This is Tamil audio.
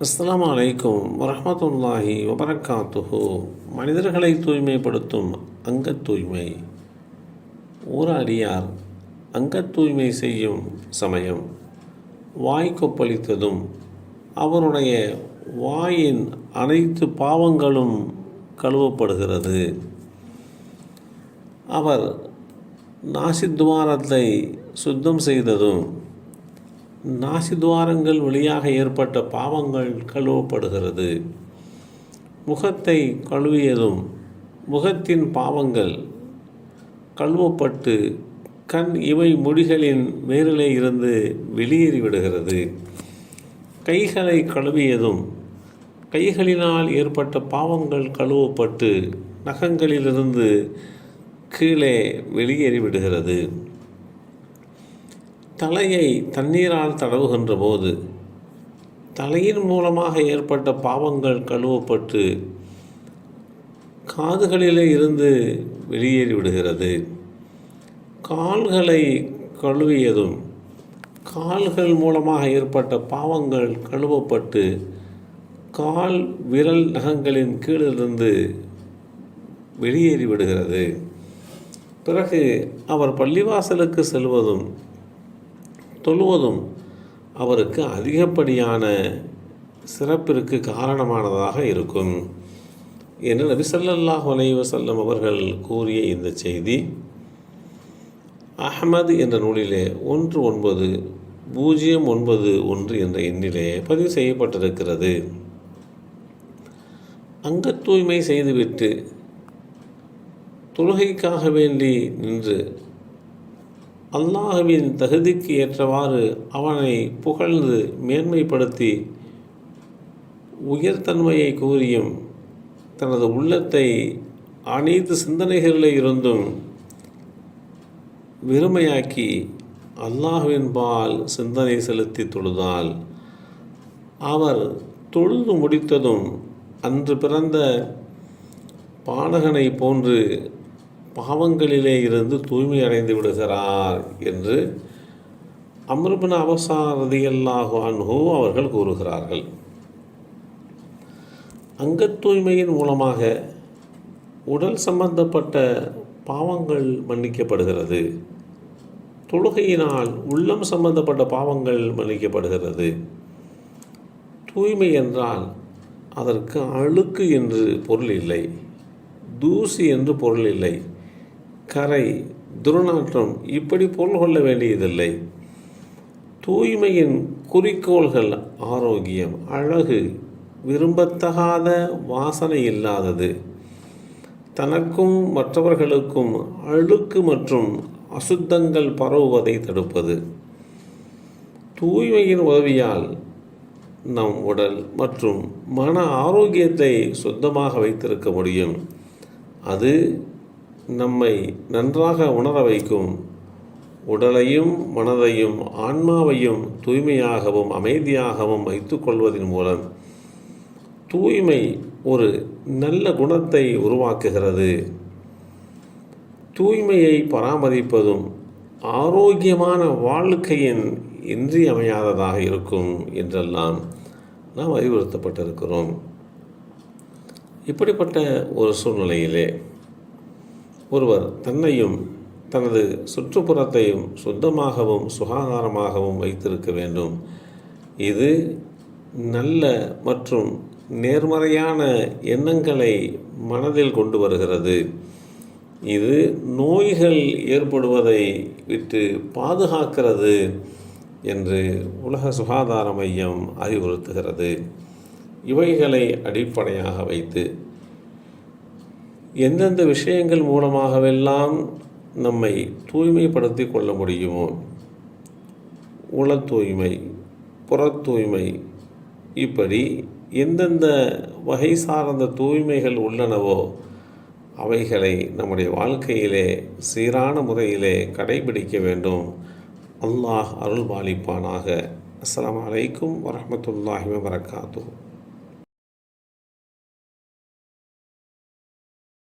அஸ்லாம் அலைக்கும் வரமத்துல்லாஹி வபரகாத்துஹு. மனிதர்களை தூய்மைப்படுத்தும் அங்கத் தூய்மை. ஒரு அடியார் அங்கத் தூய்மை செய்யும் சமயம். வாய் கொப்பளித்ததும் அவருடைய வாயின் அனைத்து பாவங்களும் கழுவப்படுகிறது. அவர் நாசித்துவாரத்தை சுத்தம் செய்ததும் நாசிதுவாரங்கள் வழியாக ஏற்பட்ட பாவங்கள் கழுவப்படுகிறது. முகத்தை கழுவியதும் முகத்தின் பாவங்கள் கழுவப்பட்டு கண் இவை முடிகளின் மேலிலே இருந்து வெளியேறிவிடுகிறது கைகளை கழுவியதும் கைகளினால் ஏற்பட்ட பாவங்கள் கழுவப்பட்டு நகங்களிலிருந்து கீழே வெளியேறிவிடுகிறது தலையை தண்ணீரால் தடவுகின்ற போது தலையின் மூலமாக ஏற்பட்ட பாவங்கள் கழுவப்பட்டு காதுகளிலே இருந்து வெளியேறி விடுகிறது. கால்களை கழுவியதும் கால்கள் மூலமாக ஏற்பட்ட பாவங்கள் கழுவப்பட்டு கால் விரல் நகங்களின் கீழிருந்து வெளியேறி விடுகிறது. பிறகு அவர் பள்ளிவாசலுக்கு செல்வதும் தொழுவதும் அவருக்கு அதிகப்படியான சிறப்பிற்கு காரணமானதாக இருக்கும் என்று நபி சல்லாஹ் செல்லும் அவர்கள் கூறிய இந்த செய்தி. அஹமது என்ற நூலிலே ஒன்று ஒன்பது பூஜ்ஜியம் ஒன்பது ஒன்று என்ற எண்ணிலே பதிவு செய்யப்பட்டிருக்கிறது. அங்கத் தூய்மை செய்துவிட்டு தொழுகைக்காக வேண்டி நின்று அல்லாஹுவின் தகுதிக்கு ஏற்றவாறு அவனை புகழ்ந்து மேன்மைப்படுத்தி உயர்தன்மையை கூறியும் தனது உள்ளத்தை அனைத்து சிந்தனைகளில் இருந்தும் வெறுமையாக்கி அல்லாஹுவின் பால் சிந்தனை செலுத்தி தொழுதால் அவர் தொழுது முடித்ததும் அன்று பிறந்த பாடகனை போன்று பாவங்களிலே இருந்து தூய்மை அடைந்து விடுகிறார் என்று அம்ருபின் அவசாரதியல்லாக ரதியல்லாஹு அவர்கள் கூறுகிறார்கள். அங்கத் தூய்மையின் மூலமாக உடல் சம்பந்தப்பட்ட பாவங்கள் மன்னிக்கப்படுகிறது. தொழுகையினால் உள்ளம் சம்பந்தப்பட்ட பாவங்கள் மன்னிக்கப்படுகிறது. தூய்மை என்றால் அதற்கு அழுக்கு என்று பொருள் இல்லை. தூசி என்று பொருள் இல்லை. கரை துர்நாற்றம் இப்படி பொருள் கொள்ள வேண்டியதில்லை. தூய்மையின் குறிக்கோள்கள் ஆரோக்கியம் அழகு விரும்பத்தகாத வாசனை இல்லாதது. தனக்கும் மற்றவர்களுக்கும் அழுக்கு மற்றும் அசுத்தங்கள் பரவுவதை தடுப்பது. தூய்மையின் உதவியால் நம் உடல் மற்றும் மன ஆரோக்கியத்தை சுத்தமாக வைத்திருக்க முடியும். அது நம்மை நன்றாக உணர வைக்கும் உடலையும் மனதையும் ஆன்மாவையும் தூய்மையாகவும் அமைதியாகவும் வைத்துக்கொள்வதன் மூலம் தூய்மை ஒரு நல்ல குணத்தை உருவாக்குகிறது. தூய்மையை பராமரிப்பதும் ஆரோக்கியமான வாழ்க்கையின் இன்றியமையாததாக இருக்கும் என்றெல்லாம் நாம் அறிவுறுத்தப்பட்டிருக்கிறோம். இப்படிப்பட்ட ஒரு சூழ்நிலையிலே ஒருவர் தன்னையும் தனது சுற்றுப்புறத்தையும் சுத்தமாகவும் சுகாதாரமாகவும் வைத்திருக்க வேண்டும். இது நல்ல மற்றும் நேர்மறையான எண்ணங்களை மனதில் கொண்டு வருகிறது. இது நோய்கள் ஏற்படுவதை விட்டு பாதுகாக்கிறது என்று உலக சுகாதார மையம் அறிவுறுத்துகிறது. இவைகளை அடிப்படையாக வைத்து எந்தெந்த விஷயங்கள் மூலமாகவெல்லாம் நம்மை தூய்மைப்படுத்தி கொள்ள முடியுமோ உள தூய்மை புற தூய்மை இப்படி எந்தெந்த வகை சார்ந்த தூய்மைகள் உள்ளனவோ அவைகளை நம்முடைய வாழ்க்கையிலே சீரான முறையிலே கடைபிடிக்க வேண்டும். அல்லாஹ் அருள் பாலிப்பானாக அஸ்லாம் வலைக்கும் வரமத்துல்லாஹி வபரகாத்து